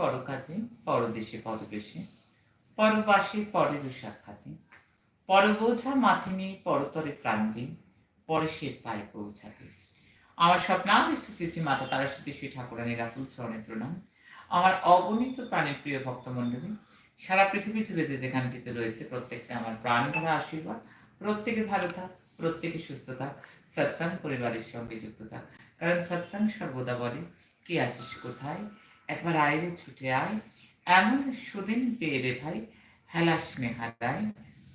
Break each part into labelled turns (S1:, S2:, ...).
S1: পরকাজে, পরদেশে, পরবেশে, পরবাসে পরের সাক্ষাতে পরবোঝা মাথে নিয়ে পরতরে প্রাণ দিন পরে সে পায়ে পৌঁছাতে। আমার স্বপ্নাদিষ্ট শ্রী মাতা তারা সতী শ্রী ঠাকুরানীর আতুল চরণে প্রণাম। আমার অগণিত প্রাণের প্রিয় ভক্তমণ্ডলী, সারা পৃথিবী জুড়ে যে যেখানটিতে রয়েছে প্রত্যেককে আমার প্রাণ ভরা আশীর্বাদ, প্রত্যেকে ভালো থাক, প্রত্যেকে সুস্থ থাক সৎসাং পরিবারের সঙ্গে যুক্ত থাক। কারণ সৎসাং সর্বদা বলে, কি আছিস কোথায়? একবার আয়রে ছুটে আয়। এমন সুদিন পেয়ে রে ভাই হেলাস নেহারায়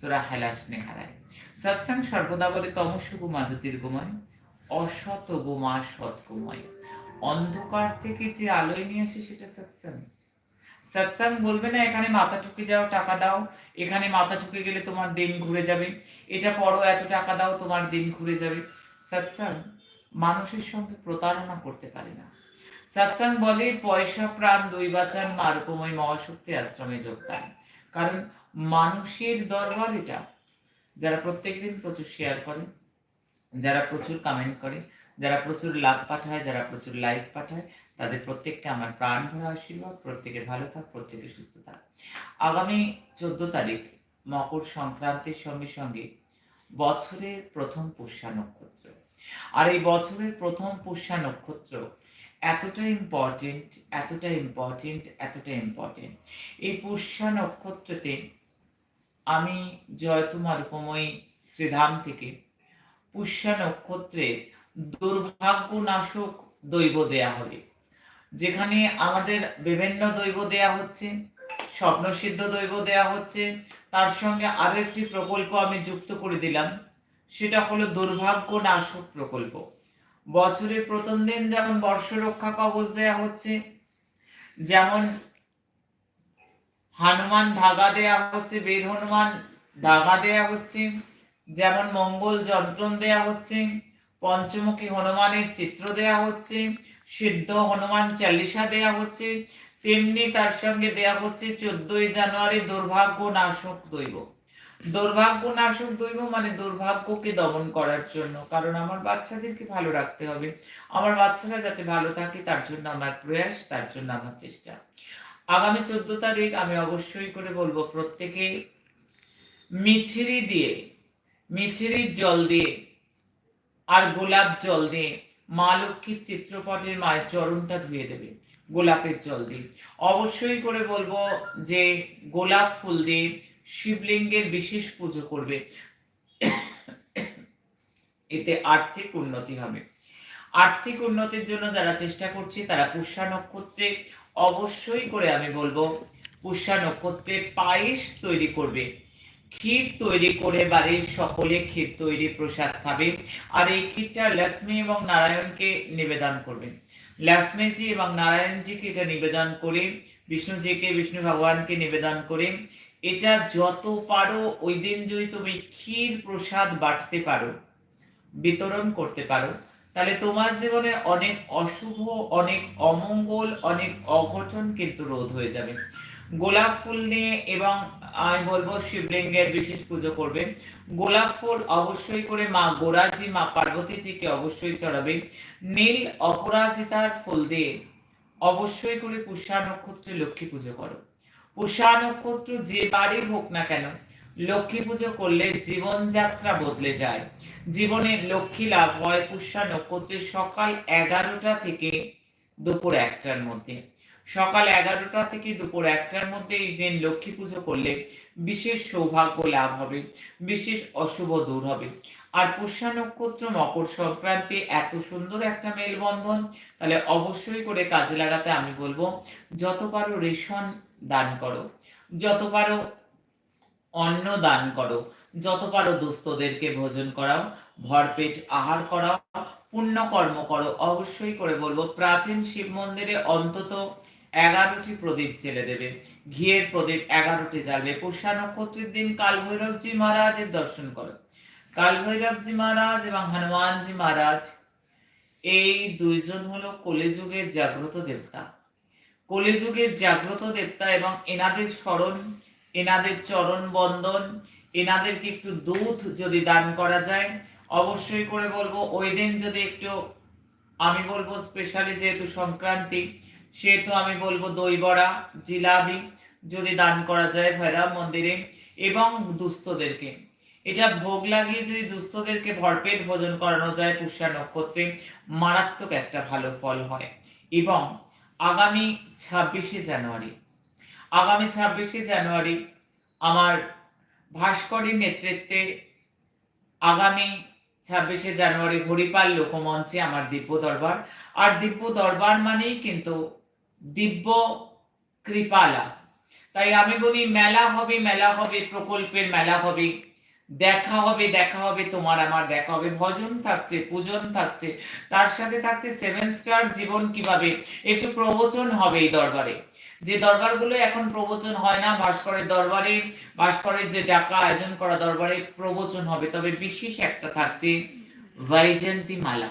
S1: তোরা হেলাস নেহারায় সৎসাং সর্বদা বলে তমসুগু মাধুতির গোময় অসত গোমা সৎ গোময়। অন্ধকার থেকে যে আলোয় নিয়ে আসে সেটা সৎসাং। সৎসাং বলবে না, এখানে মাথা ঠুকে যাও, টাকা দাও। এখানে মাথা ঠুকে গেলে তোমার দিন ঘুরে যাবে। এটা পড়ো, এত টাকা দাও, তোমার দিন ঘুরে যাবে। সৎসাং মানুষের সঙ্গে প্রতারণা করতে পারে না। সৎসাং বলে পয়সা, প্রাণ দুই বাঁচান মারুপময় মহাশক্তি আশ্রমে যোগদান। কারণ মানুষের দরবার এটা। যারা প্রত্যেক দিন প্রচুর শেয়ার করে, যারা প্রচুর কমেন্ট করে, যারা প্রচুর লাভ পাঠায়, যারা প্রচুর লাইক পাঠায়, তাদের প্রত্যেককে আমার প্রাণ ভরা আশীর্বাদ। প্রত্যেকে ভালো থাক, প্রত্যেকে সুস্থ থাক। আগামী চোদ্দ তারিখ মকর সংক্রান্তির সঙ্গে সঙ্গে বছরের প্রথম পুষ্যা নক্ষত্র আর এই বছরের প্রথম পুষ্যা নক্ষত্র এতটা ইম্পর্টেন্ট এতটা ইম্পর্টেন্ট এতটা ইম্পর্টেন্ট এই পুষ্যা নক্ষত্রতে আমি জয়তুমার উপময়ী শ্রীধাম থেকে পুষ্যা নক্ষত্রে দুর্ভাগ্য নাশক দৈব দেয়া হবে। যেখানে আমাদের বিভিন্ন দৈব দেয়া হচ্ছে, স্বপ্নসিদ্ধ দৈব দেয়া হচ্ছে, তার সঙ্গে আরও একটি প্রকল্প আমি যুক্ত করে দিলাম, সেটা হলো দুর্ভাগ্য নাশক প্রকল্প। বছরের প্রথম দিন যেমন বর্ষ রক্ষা কবচ দেয়া হচ্ছে, যেমন হনুমান ধাগা দেয়া হচ্ছে বেদ হনুমান ধাগা দেয়া হচ্ছে, যেমন মঙ্গল যন্ত্রণ দেয়া হচ্ছে, পঞ্চমুখী হনুমানের চিত্র দেয়া হচ্ছে, সিদ্ধ হনুমান চালিসা দেয়া হচ্ছে, তেমনি তার সঙ্গে দেয়া হচ্ছে চোদ্দই জানুয়ারি দুর্ভাগ্য নাশক দৈব। দুর্ভাগ্য নাশক দৈব মানে দুর্ভাগ্যকে দমন করার জন্য। কারণ আমার বাচ্চাদেরকে ভালো রাখতে হবে। আমার বাচ্চারা যাতে ভালো থাকে, তার জন্য আমার প্রয়াস, তার জন্য আমার চেষ্টা। আগামী চোদ্দ তারিখ আমি অবশ্যই করে বলব, প্রত্যেকে মিছিরি দিয়ে মিছিরির জল দিয়ে আর গোলাপ জল দিয়ে মা লক্ষ্মীর চিত্রপটের মায়ের চরণটা ধুয়ে দেবে, গোলাপের জল দিয়ে। অবশ্যই করে বলব যে গোলাপ ফুল দিয়ে শিবলিঙ্গের বিশেষ পুজো করবে। এতে আর্থিক উন্নতি হবে। আর্থিক উন্নতির জন্য যারা চেষ্টা করছে, তারা পুষ্যা নক্ষত্রে অবশ্যই করে আমি বলব, পুষ্যা নক্ষত্রে পায়েস তৈরি করবে। ক্ষীর তৈরি করে বাড়ির সকলে ক্ষীর তৈরি প্রসাদ খাবে আর এই ক্ষীরটা লক্ষ্মী এবং নারায়ণকে নিবেদন করবে। লক্ষ্মীজি এবং নারায়ণজিকে এটা নিবেদন করে, বিষ্ণুজিকে, বিষ্ণু ভগবানকে নিবেদন করে এটা যত পারো ওই দিন যদি তুমি ক্ষীর প্রসাদ বাটতে পারো, বিতরণ করতে পারো, তাহলে তোমার জীবনে অনেক অশুভ, অনেক অমঙ্গল, অনেক অঘটন কিন্তু রোধ হয়ে যাবে। গোলাপ ফুল নিয়ে এবং আমি বলব শিবলিঙ্গের বিশেষ পুজো করবে গোলাপ ফুল অবশ্যই করে মা গোরাজি, মা পার্বতীজিকে অবশ্যই চড়াবে। নীল অপরাজিতার ফুল দিয়ে অবশ্যই করে পুষা নক্ষত্রে লক্ষ্মী পুজো করো। পুষা নক্ষত্র যে বাড়ির হোক না কেন, লক্ষ্মী পুজো করলে জীবনযাত্রা বদলে যায়। জীবনে লক্ষ্মী লাভ হয় পুষ্যা নক্ষত্রের সকাল এগারোটা থেকে দুপুর একটার মধ্যে। সকাল এগারোটা থেকে দুপুর একটার মধ্যে এই দিন লক্ষ্মী পুজো করলে বিশেষ সৌভাগ্য লাভ হবে, বিশেষ অশুভ দূর হবে। আর পুষ্যা নক্ষত্র মকর সংক্রান্তি এত সুন্দর একটা মেলবন্ধন, তাহলে অবশ্যই করে কাজে লাগাতে আমি বলব, যত পারো রেশন দান করো। যত পারো অন্ন দান করো। যত পারো দুস্থদেরকে ভোজন করাও, ভরপেট আহার করাও পুণ্য কর্ম করো। অবশ্যই করে বলব, প্রাচীন শিব মন্দিরে অন্তত এগারোটি প্রদীপ জেলে দেবে। ঘিয়ের প্রদীপ এগারোটি জ্বালবে। পুষ্যা নক্ষত্রের দিন কাল ভৈরবজি মহারাজের দর্শন করো। কাল ভৈরবজি মহারাজ এবং হনুমানজি মহারাজ, এই দুইজন হলো কলিযুগের জাগ্রত দেবতা। কলিযুগের জাগ্রত দেবতা এবং এনাদের স্মরণ, এনাদের চরণ বন্দন, এনাদেরকে একটু দুধ যদি দান করা যায়, অবশ্যই করে বলব, ওই দিন যদি একটু আমি বলব স্পেশালি যেহেতু সংক্রান্তি, সেহেতু আমি বলব দই বড়া জিলাবি যদি দান করা যায় ভৈরব মন্দিরে এবং দুস্থদেরকে। এটা ভোগ লাগিয়ে যদি দুস্থদেরকে ভরপেট ভোজন করানো যায় পুষ্যা নক্ষত্রে, মারাত্মক একটা ভালো ফল হয়। এবং আগামী ছাব্বিশে জানুয়ারি। আগামী ছাব্বিশে জানুয়ারি আমার ভাস্করের নেতৃত্বে আগামী ছাব্বিশে জানুয়ারি হরিপাল লোকমঞ্চে আমার দিব্য দরবার। আর দিব্য দরবার মানেই কিন্তু দিব্য কৃপালা। তাই আমি বলি, মেলা হবে মেলা হবে, প্রকল্পের মেলা হবে। দেখা হবে দেখা হবে, তোমার আমার দেখা হবে। ভজন থাকছে, পূজন থাকছে। তার সাথে থাকছে সেভেন স্টার জীবন কীভাবে? একটু প্রবচন হবে এই দরবারে। যে দরবারগুলো এখন প্রবচন হয় না, ভাস্করের দরবারে, ভাস্করের যে ডাকা আয়োজন করা দরবারে প্রবচন হবে। তবে বিশেষ একটা থাকছে বৈজয়ন্তী মালা।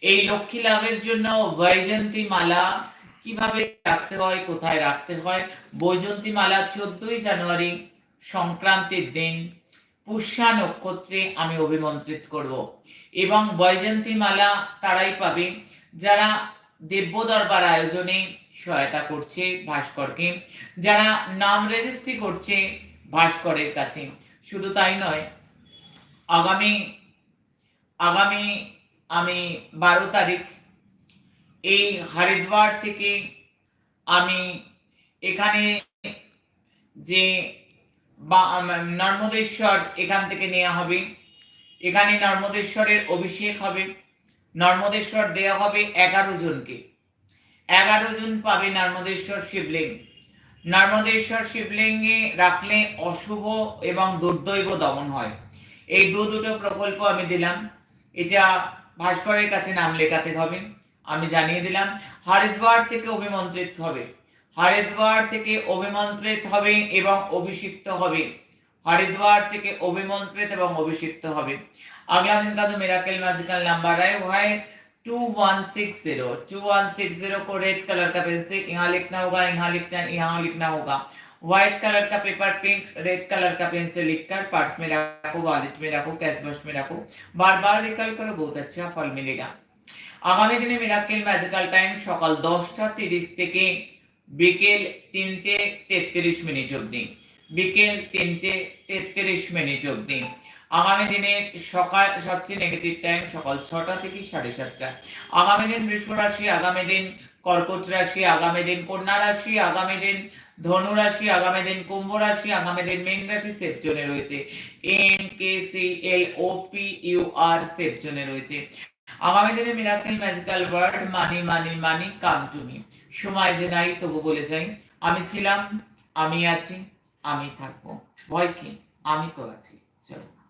S1: এই লক্ষ্মী লাভের জন্য বৈজয়ন্তী মালা কীভাবে রাখতে হয়, কোথায় রাখতে হয়? বৈজয়ন্তী মালা চোদ্দই জানুয়ারি সংক্রান্তির দিন পুষ্যা নক্ষত্রে আমি অভিমন্ত্রিত করব। এবং বৈজয়ন্তী মালা তারাই পাবে, যারা দিব্য দরবার আয়োজনে সহায়তা করছে ভাস্করকে, যারা নাম রেজিস্ট্রি করছে ভাস্করের কাছে। শুধু তাই নয়, আগামী আগামী আমি বারো তারিখ এই হরিদ্বার থেকে আমি এখানে যে বা- নর্মদেশ্বর এখান থেকে নেওয়া হবে। এখানে নর্মদেশ্বরের অভিষেক হবে। নর্মদেশ্বর দেওয়া হবে এগারো জনকে। এগারো জন পাবে নর্মদেশ্বর শিবলিঙ্গ। নর্মদেশ্বর শিবলিঙ্গে রাখলে অশুভ এবং দুর্দৈব দমন হয়। এই দু দুটো প্রকল্প আমি দিলাম। এটা ভাস্করের কাছে নাম লেখাতে হবে। আমি জানিয়ে দিলাম। হরিদ্বার থেকে অভিমন্ত্রিত হবে। হরিদ্বার থেকে অভিমন্ত্রিত হবে এবং অভিষিক্ত হবে हरिद्वार থেকে অভিমন্ত্রিত এবং অভিষিক্ত হবে अगला दिन का जो मिराकल मैजिकल नंबर है वो है 2160 2160 को रेड कलर का पेन से यहाँ लिखना होगा यहाँ लिखना यहाँ लिखना होगा व्हाइट कलर का पेपर पिंक रेड कलर का पेन से लिखकर पर्स में रखो वॉलेट में रखो कैश बॉक्स में रखो बार बार रिकल करो बहुत अच्छा फल मिलेगा আগামী দিনে মিরাকেল ম্যাজিক্যাল টাইম সকাল দশটা তিরিশ থেকে বিকেল তিনটে তেত্রিশ মিনিট অবধি। বিকেল তিনটে তেত্রিশ মিনিট অবধি। আগামী দিনে সকাল সবচেয়ে নেগেটিভ টাইম সকাল ছটা থেকে সাড়ে সাতটা। আগামী দিন বৃষ রাশি, আগামী দিন কর্কট রাশি, আগামী দিন কন্যা রাশি, আগামী দিন ধনু রাশি, আগামী দিন কুম্ভ রাশি, আগামী দিন মীন রাশি সেফ জোনে রয়েছে। M K C L O P U R safe জোনে রয়েছে। আগামী দিনে miracle magical word money money money come to me সময় যে নাই, তবু বলে যাই, আমি ছিলাম, আমি আছি, আমি থাকব। ভয় কি? আমি তো আছি। চলো।